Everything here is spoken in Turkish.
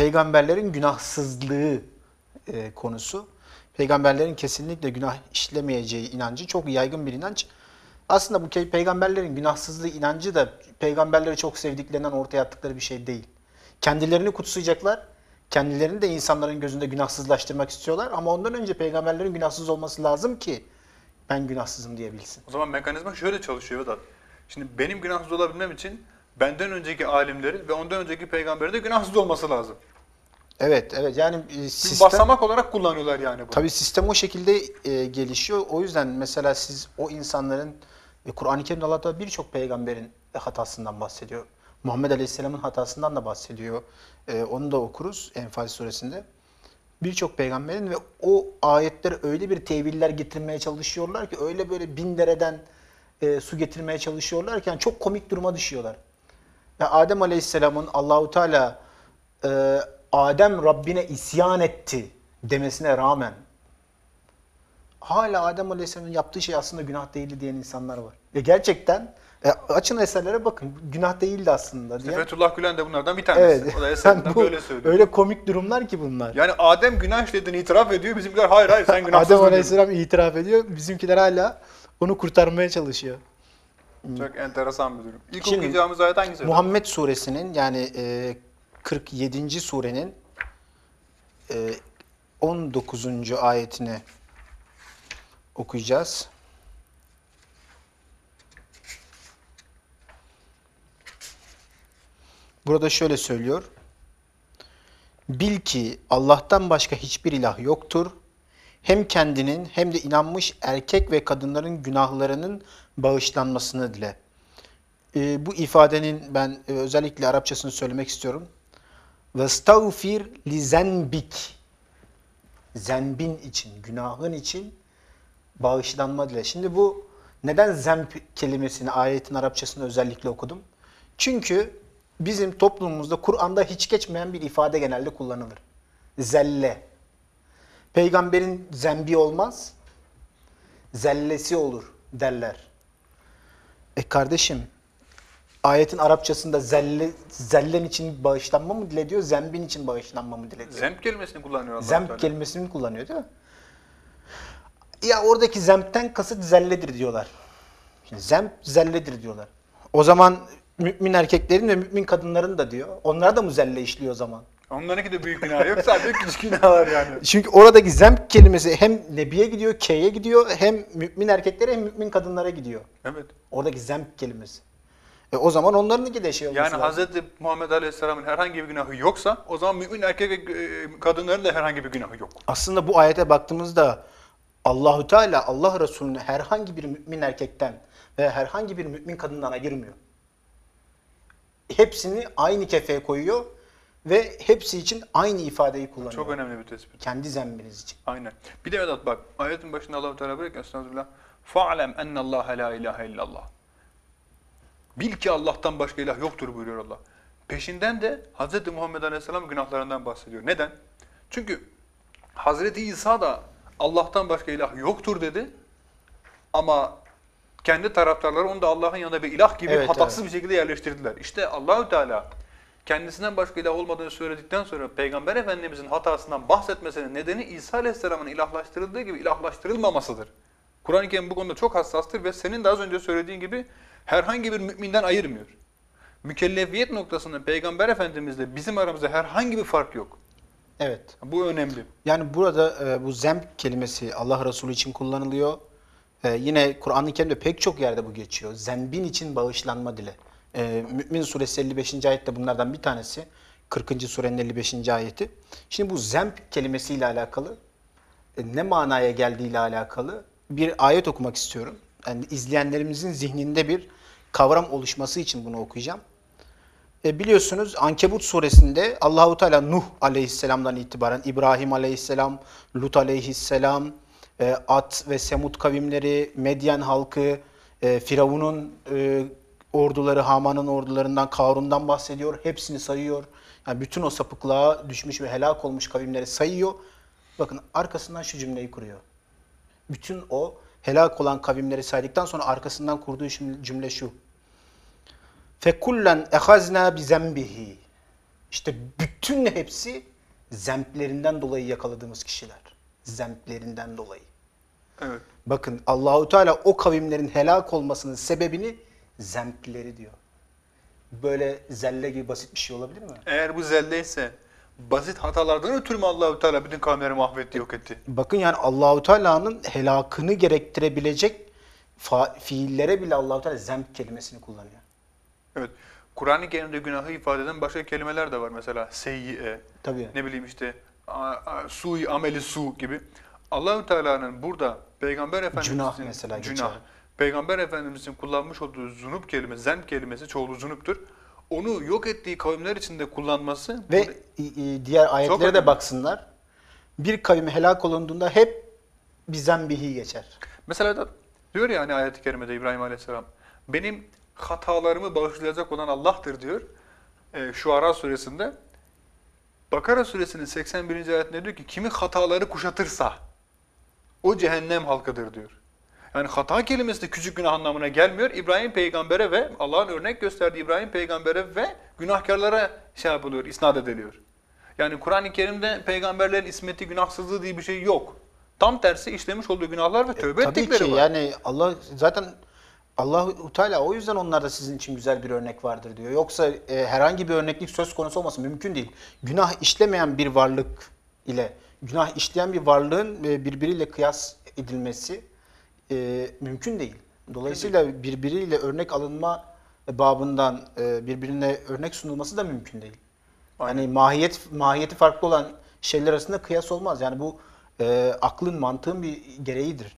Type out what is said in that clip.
peygamberlerin günahsızlığı e, konusu. Peygamberlerin kesinlikle günah işlemeyeceği inancı çok yaygın bir inanç. Aslında bu peygamberlerin günahsızlığı inancı da peygamberleri çok sevdiklerinden ortaya attıkları bir şey değil. Kendilerini kutsayacaklar. Kendilerini de insanların gözünde günahsızlaştırmak istiyorlar. Ama ondan önce peygamberlerin günahsız olması lazım ki ben günahsızım diyebilsin. O zaman mekanizma şöyle çalışıyor Vedat. Şimdi benim günahsız olabilmem için benden önceki alimlerin ve ondan önceki peygamberin de günahsız olması lazım. Evet, evet. Yani e, Bir sistem... basamak olarak kullanıyorlar yani bunu. Tabii sistem o şekilde e, gelişiyor. O yüzden mesela siz o insanların e, Kur'an-ı Kerim'de Allah Teala birçok peygamberin hatasından bahsediyor. Muhammed Aleyhisselam'ın hatasından da bahsediyor. E, onu da okuruz Enfal suresinde. Birçok peygamberin ve o ayetler öyle bir teviller getirmeye çalışıyorlar ki öyle böyle bin dereden e, su getirmeye çalışıyorlar ki yani çok komik duruma düşüyorlar. Ya Adem Aleyhisselam'ın Allahu Teala e, Adem Rabbine isyan etti demesine rağmen hala Adem Aleyhisselam'ın yaptığı şey aslında günah değildi diyen insanlar var. Ve gerçekten e, açın eserlere bakın günah değildi aslında diye. Fethullah Gülen de bunlardan bir tanesi. Evet. O da eserinden bu böyle söylüyor. öyle komik durumlar ki bunlar. Yani Adem günah işlediğini itiraf ediyor. Bizimkiler hayır hayır sen günahsızdın Adem. Aleyhisselam itiraf ediyor. Bizimkiler hala onu kurtarmaya çalışıyor. Çok enteresan bir durum. İlk Şimdi, okuyacağımız ayet hangisi? Muhammed suresinin yani e, 47. surenin e, 19. ayetini okuyacağız. Burada şöyle söylüyor. Bil ki Allah'tan başka hiçbir ilah yoktur. Hem kendinin hem de inanmış erkek ve kadınların günahlarının bağışlanmasını dile. Ee, bu ifadenin ben e, özellikle Arapçasını söylemek istiyorum. Li zenbik. Zenbin için, günahın için bağışlanma dile. Şimdi bu neden zemb kelimesini ayetin Arapçasını özellikle okudum? Çünkü bizim toplumumuzda Kur'an'da hiç geçmeyen bir ifade genelde kullanılır. Zelle. Peygamberin zembi olmaz, zellesi olur derler. E kardeşim, ayetin Arapçasında zelle, zellen için bağışlanma mı dile diyor, zembin için bağışlanma mı dile diyor. Zemp kelimesini kullanıyor allah Zemp Teala. kelimesini kullanıyor değil mi? Ya oradaki zempten kasıt zelledir diyorlar. Şimdi zemp zelledir diyorlar. O zaman mümin erkeklerin ve mümin kadınların da diyor. Onlar da mı zelle işliyor o zaman? Onlarınki de büyük günah yok. Sadece küçük günahlar yani. Çünkü oradaki zemp kelimesi hem nebiye gidiyor, K'ye gidiyor, hem mümin erkeklere hem mümin kadınlara gidiyor. Evet. Oradaki zemp kelimesi. E o zaman onlarınki de şey olması Yani lazım. Hz. Muhammed Aleyhisselam'ın herhangi bir günahı yoksa o zaman mümin erkek ve e, kadınların da herhangi bir günahı yok. Aslında bu ayete baktığımızda Allahu Teala Allah Resulü'nü herhangi bir mümin erkekten ve herhangi bir mümin kadından ayırmıyor. Hepsini aynı kefeye koyuyor ve hepsi için aynı ifadeyi kullanıyor. Çok önemli bir tespit. Kendi zembiniz için. Aynen. Bir de Vedat bak ayetin başında Allah-u Teala bırak Estağfirullah. Fa'lem ennallâhe la ilahe illallah. Bil ki Allah'tan başka ilah yoktur buyuruyor Allah. Peşinden de Hz. Muhammed Aleyhisselam günahlarından bahsediyor. Neden? Çünkü Hazreti İsa da Allah'tan başka ilah yoktur dedi. Ama kendi taraftarları onu da Allah'ın yanında bir ilah gibi Evet, hatasız evet. bir şekilde yerleştirdiler. İşte Allahü Teala kendisinden başka ilah olmadığını söyledikten sonra Peygamber Efendimizin hatasından bahsetmesinin nedeni İsa Aleyhisselam'ın ilahlaştırıldığı gibi ilahlaştırılmamasıdır. Kur'an-ı Kerim bu konuda çok hassastır ve senin de az önce söylediğin gibi herhangi bir müminden ayırmıyor. Mükellefiyet noktasında Peygamber Efendimizle bizim aramızda herhangi bir fark yok. Evet. Bu önemli. Yani burada e, bu zemp kelimesi Allah Resulü için kullanılıyor. E, yine Kur'an-ı Kerim'de pek çok yerde bu geçiyor. Zembin için bağışlanma dile. E, Mü'min suresi 55. ayette bunlardan bir tanesi. 40. surenin 55. ayeti. Şimdi bu zemp kelimesiyle alakalı e, ne manaya geldiğiyle alakalı bir ayet okumak istiyorum. Yani izleyenlerimizin zihninde bir kavram oluşması için bunu okuyacağım. E, biliyorsunuz Ankebut suresinde Allahu Teala Nuh aleyhisselamdan itibaren İbrahim aleyhisselam, Lut aleyhisselam, e, At ve Semud kavimleri, Medyen halkı, e, Firavun'un e, orduları, Haman'ın ordularından, Karun'dan bahsediyor. Hepsini sayıyor. Yani bütün o sapıklığa düşmüş ve helak olmuş kavimleri sayıyor. Bakın arkasından şu cümleyi kuruyor. Bütün o helak olan kavimleri saydıktan sonra arkasından kurduğu cümle şu. Fekullen ehazna bi zembihi. İşte bütün hepsi zemplerinden dolayı yakaladığımız kişiler. Zemplerinden dolayı. Evet. Bakın Allahu Teala o kavimlerin helak olmasının sebebini zempleri diyor. Böyle zelle gibi basit bir şey olabilir mi? Eğer bu zelleyse basit hatalardan ötürü mü Allahu Teala bütün kavimleri mahvetti, yok etti? Bakın yani Allahu Teala'nın helakını gerektirebilecek fiillere bile Allahu Teala zemp kelimesini kullanıyor. Evet. Kur'an-ı Kerim'de günahı ifade eden başka kelimeler de var. Mesela seyyiye, Tabii. ne bileyim işte sui, ameli su gibi. Allahü Teala'nın burada Peygamber Efendimiz'in Günah mesela geçer. günah, Peygamber Efendimiz'in kullanmış olduğu zunup kelimesi, zem kelimesi çoğulu zunuptur. Onu yok ettiği kavimler içinde kullanması Ve i- diğer ayetlere de baksınlar. Bir kavim helak olunduğunda hep bir zembihi geçer. Mesela da diyor ya hani ayet-i kerimede İbrahim Aleyhisselam benim hatalarımı bağışlayacak olan Allah'tır diyor. Ee, Şuara suresinde. Bakara suresinin 81. ayetinde diyor ki kimi hataları kuşatırsa o cehennem halkıdır diyor. Yani hata kelimesi de küçük günah anlamına gelmiyor. İbrahim peygambere ve Allah'ın örnek gösterdiği İbrahim peygambere ve günahkarlara şey yapılıyor, isnat ediliyor. Yani Kur'an-ı Kerim'de peygamberlerin ismeti, günahsızlığı diye bir şey yok. Tam tersi işlemiş olduğu günahlar ve tövbe E, Tabii ettikleri ki var. yani Allah zaten Allahu Teala o yüzden onlarda sizin için güzel bir örnek vardır diyor. Yoksa e, herhangi bir örneklik söz konusu olması mümkün değil. Günah işlemeyen bir varlık ile günah işleyen bir varlığın e, birbiriyle kıyas edilmesi e, mümkün değil. Dolayısıyla birbiriyle örnek alınma babından e, birbirine örnek sunulması da mümkün değil. Yani mahiyet mahiyeti farklı olan şeyler arasında kıyas olmaz. Yani bu e, aklın mantığın bir gereğidir.